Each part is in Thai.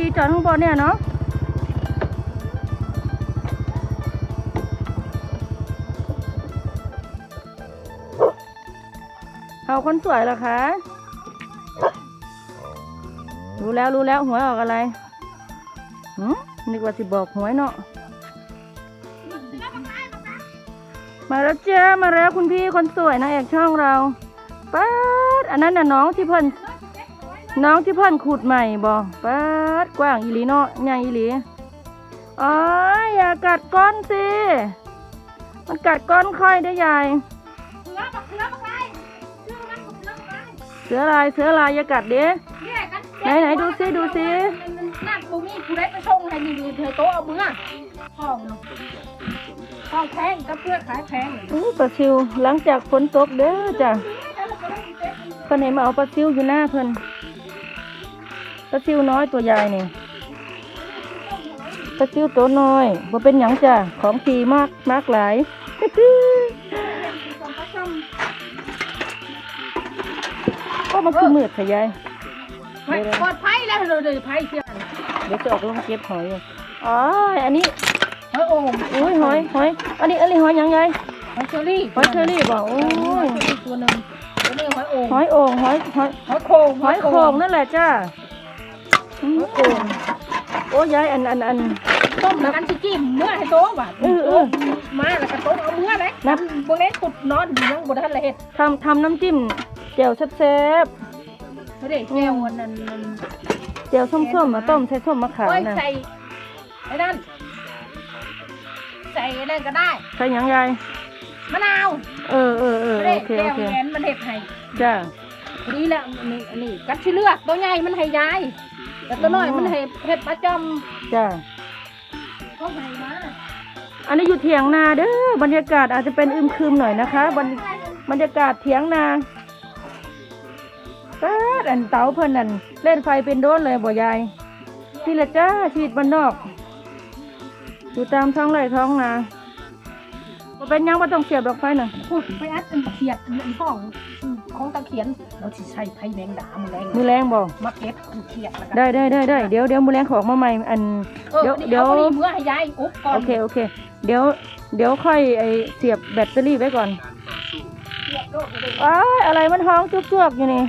ดีจอดข้างบนเนี่ยเนาะเอาคนสวยเหรอคะ รู้แล้วรู้แล้วหวยออกอะไรหืมนึกว่าสิบอกหวยเนาะ มาแล้วเจ้ามาแล้วคุณพี่คนสวยนางเอกช่องเราป๊าดอันนั้นน่ะน้องที่เพิ่น น้องที่เพิ่นขุดใหม่บ่ป๊าดกว้างอีหลีเนาะใหญ่อีหลีอ๋ออย่ากัดก้อนสิมันกัดก้อนค่อยได้ใหญ่เสือบักเสือบักไรชื่อมันบักเสือบักไรเสือลายเสือลายอย่ากัดเด้เนี่ยกันไหนไหนดูสิดูสินั่นกูมีกูได้ไปชงให้นี่ดูเธอโตะเอามือห้องห้องแพงกับเพื่อขายแพงอู้ปลาซิวหลังจากฝนตกเด้อจ้ะเพิ่นให้มาเอาปลาซิวอยู่หน้าเพิ่น ปลาซิวน้อยตัวใหญ่นี่ปลาซิวตัวน้อยบ่เป็นหยังจ้ะของดีมากมากหลายก็มันคือมืดค่ะยายไม่ปลอดภัยแล้วเลยเลยภัยเสียนเดี๋ยวจะออกลงเก็บหอยอยู่อ๋ออันนี้เฮ้ยโอ่งอุ้ยหอยหอยอันนี้อันนี้หอยหยังไงหอยเชอรี่หอยเชอรี่บอกโอ้ยตัวหนึ่งตัวนี้หอยโอ่งหอยโอ่งหอยหอยหอยโคงหอยโข่งนั่นแหละจ้าอืมหอย โคงโอ้ยายอันอันอันต้มกันสิจิ้มเมื่อให้โตว่ะเออเออมาแล้วก็โตเอาเมื่อเลยนับพวกนี้ขุดนอนยังบนทันเลยเห็ดทำทำน้ำจิ้มแจ่วแซ่บไม่ได้แก้ววันนั้นๆแจ่วส้มๆมาต้มใส่ส้มมะขามโอ้ยนะใส่ไอ้นั่นใส่ไอ้นั่นก็ได้ใส่หยังยายมะนาวเออเออเออไม่ได้โอเคแก้โอวเคแหวนมันเห็ดให้จ้าดีแล้วอันนี้อันนี้กัดที่เลือกตัวใหญ่มันให้ยาย แต่ตัวน้อยมันให้เห็ดประจจ้าำก็ให้มาอันนี้อยู่เถียงนาเด้อบรรยากาศอาจจะเป็นอึมครึมหน่อยนะคะบรรบรรยากาศเถียงนาเปิดอันเต๋าเพิ่นนั่นเล่นไฟเป็นโดนเลยบ่ยายนี่แหละจ้าชีวิตบ้านนอก อยู่ตามท้องไร่ท้องนาบ่เป็นหยังว่าต้องเสียบดอกไฟน่ะ พูดไปอัดอันเขียดอันห้อง ของตะเขียนเราสิใช้ไผ่แมงดามือแรงมือแรงบ่มาเก็บอันเขียดแล้วกันได้ได้ได้ได้เดี๋ยวเดี๋ยวมือแรงขอออกมาใหม่อันเออเดี๋ยวเดี๋ยวเดี๋ยวเมื่อให้ยายอุ๊บก่อนโอเคโอเค เดี๋ยวเดี๋ยวค่อยไอเสียบแบตเตอรี่ไว้ก่อนเขียดโลกเลยอ้ายอะไรมันห้องจุกๆอยู่นี่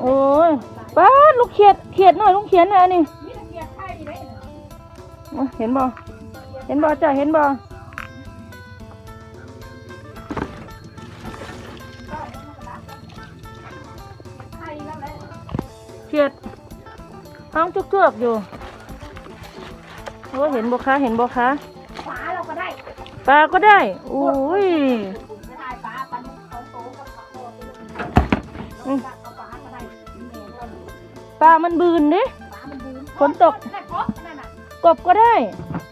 โอ้ยป้าดลูกเขียดเขียดหน่อยลูกเขียดนะอันนี่มีแต่เขียดไผ่ได้เห็นบ่ เห็นบ่จ้ะเห็นบ่ ห้องจุกๆอยู่โอ้ยเห็นบ่คะเห็นบ่คะฝาเราก็ได้ปลาก็ได้อุ้ยไม่ได้ฝาปันเขาโตกับปลาโตไปเลยอืมเอาฝาก็ได้แม่ก็ปลามันบืนเด้ฝามันบูมฝนตกได้ครบนั่นน่ะกบก็ได้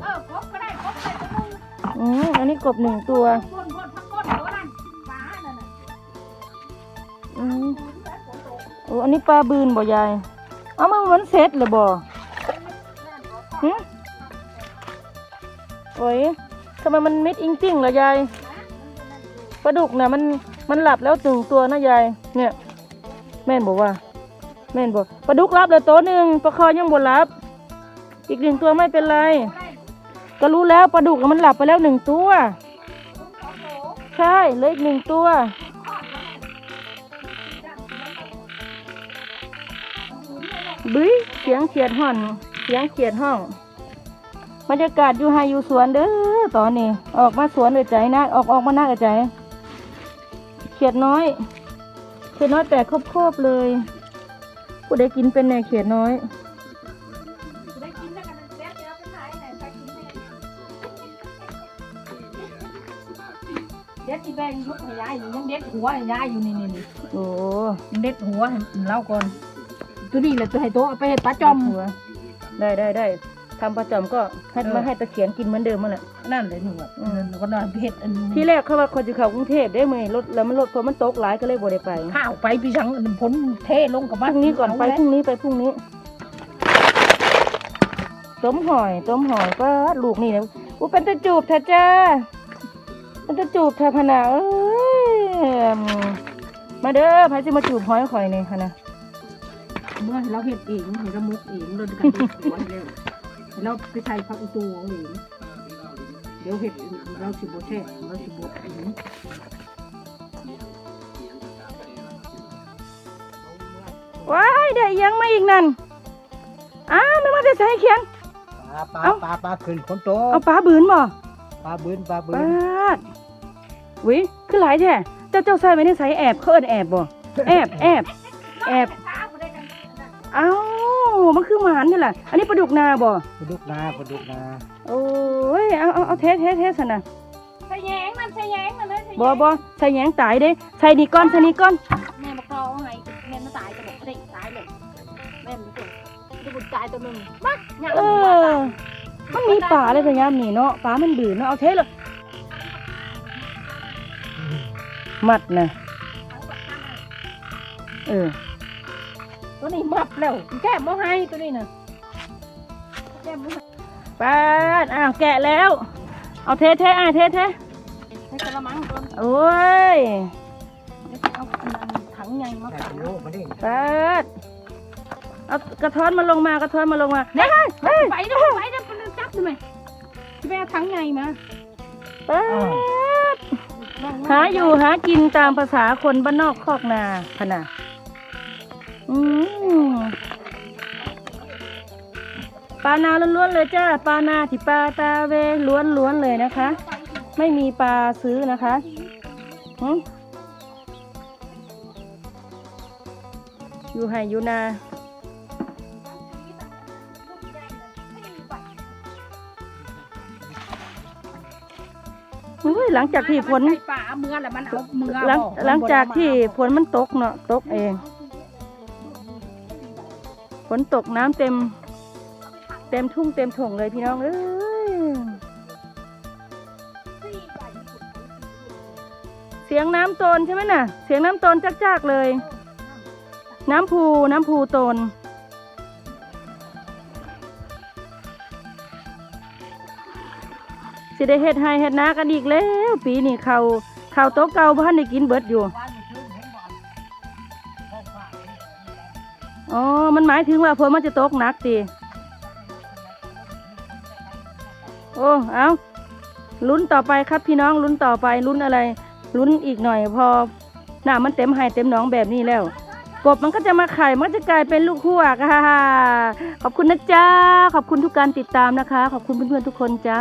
เออครบก็ได้ครบใส่ตัวนึงอืมอันนี้กบหนึ่งตัวพ่นพ่นพักก้นเดี๋ยวก็นั่นฝานั่นน่ะอืมบูมแล้วฝนตกโอ้อันนี้ปลาบืนบ่ยาย เอามันเหมือนเสร็จเลยบ่หึโอ้ยทำไมมันมิดอิงติ้งล่ะยายปลาดุกน่ะมันมันหลับแล้วตึงตัวนะยาย เนี่ย แม่นบอกว่า แม่นบอกปลาดุกรับเลยตัวหนึ่งปลาคอยังบ่รับ อีกหนึ่งตัวไม่เป็นไร ก็รู้แล้วปลาดุกมันหลับไปแล้วหนึ่งตัว ใช่เหลยอีกหนึ่งตัว บึ้ยเสียงเขียดห่อน เสียงเขียดห้องบรรยากาศอยู่ไฮอยู่สวนเด้อตอนนี้ ออกมาสวนเออใจนะออกออกมาหน้าเออใจ เขียดน้อย เขียดน้อยแตกครบๆเลยผู้ใดกินเป็นแน่เขียดน้อยได้กินแล้วกันเดี๋ยวเดี๋ยวไปขายไหนไปกินให้เด็ดที่แบงยุกให้ยายอยู่ยังเด็ดหัวให้ยายอยู่นี่นี่นี่โอ้ยังเด็ดหัวให้เล่าก่อน ตัวนี้แหละตัวให้โตเอาไปเห็ดปลาจอมหัวได้ได้ได้ทำประจำก็ให้เออ มาให้ตะเขียนกินเหมือนเดิมมาแหละ นั่นเลยหนูอะอืมก็นอนไปเห็ดอันที่แรกเขาว่าคนจะเข้ากรุงเทพได้ไหมรถแล้วมันรถพอมันตกหลายก็เลยบ่ได้ไปข้าวไปพี่ชังอันพ้นเทลงกับพบ้านรุ่งนี้ก่อนไปพรุ่งนี้ไปพรุ่งนี้ต้มหอยต้มหอยก็ลูกนี่นะอู้เป็นตะจูบแท้จ้าเป็นตะจูบแท้พะนาเอ้ยอืมมาเด้อพายสิมาจูบหอยข่อยนี่ค่ะนะ เมื่อเราเห็ดเองให้เรามุกเองเราดูกันเด็กหัวเร็วเราไปใช้พักอีตัวเอาเองเดี๋ยวเห็ดเราสิบแช่เราสิบเองว้ายได้อีหยังมาอีกนั่นอ้าวไม่มาจะใส่เคียงปลาปลาเอ้าปลาปลาขึ้นคนโตเอาปลาบืนบ่ปลาบืนปลาบืปานดวิคือหลายแท้เจ้าเจ้าใส่ไว้ในใส่แอบเขาเอิ้นแอบบ่แอบแอบแอบเอ้ามันคือหมานนี่แหละอันนี้ปลาดุกนาบ่ปลาดุกนาปลาดุกนา โอ้ยเอาเอาเอาเทสเทสเทสนะใส่แยงมันใส่แยงมันเลยใส่แยงบ่บ่ใส่แหยงตายเด้ใส่นี่ก้อนใส่นี่ก้อนแม่มาเกาไงแม่มาตายจะบอกไม่ได้ตายเลยแม่มันจะจะบุญตายตัวหนึ่งมาเนี่ยเออมันมีปลาเลยแต่ยามนี่เนาะปลามันบืนเนาะเอาเทสเลยมัดนะเออ ตัวนี้มับแล้วแก้มบ่ให้ตัวนี้น่ะแก้มบ่ให้ปาดอ้าวแกะแล้ว เอาเทเทอะเทเทให้กระมังก่อนโอ้ยเดี๋ยวจะเอาอันนั้นถังใหญ่มาแต่ขังโลกมันนี่ปาดเอากระท้อนมาลงมากระท้อนมาลงมาเนี่ยเฮ้ยไปเด้อไปเด้อไปจับดูไหมจะไปเอาถังใหญ่มาปาดหาอยู่หากินตามภาษาคนบ้านนอกคอกนาขนาด อืมปลานาล้วนๆเลยจ้าปลานาที่ปลาตาเวล้วนๆเลยนะคะ ไม่มีปลาซื้อนะคะหึอยู่ไห่อยู่นาอุ้ยหลังจากที่ฝนใส่ป่าเมื่อแล้วมันเอาเมื่อหลังบอกหลังจากที่ฝนมันตกเนาะตกเอง ฝนตกน้ำเต็ม เต็มทุ่งเต็มถงเลยพี่น้องเอ้ยเสียงน้ำโตนใช่ไหมน่ะ เสียงน้ำโตนจักๆเลย น้ำพูน้ำพูโตนสิได้เฮ็ดให้เฮ็ดนากันอีกแล้ว ปีนี้เขาเขาโต๊ะเก่าบ้านได้กินเบิดอยู่ มันหมายถึงว่าฝนมันจะตกหนักติโอ้ เอาลุ้นต่อไปครับพี่น้องลุ้นต่อไปลุ้นอะไรลุ้นอีกหน่อยพอหน้ามันเต็มไห่เต็มหนองแบบนี้แล้ว กบมันก็จะมาไข่มันจะกลายเป็นลูกหัวค่ะขอบคุณนะจ๊ะขอบคุณทุกการติดตามนะคะ ขอบคุณเพื่อนๆทุกคนจ้า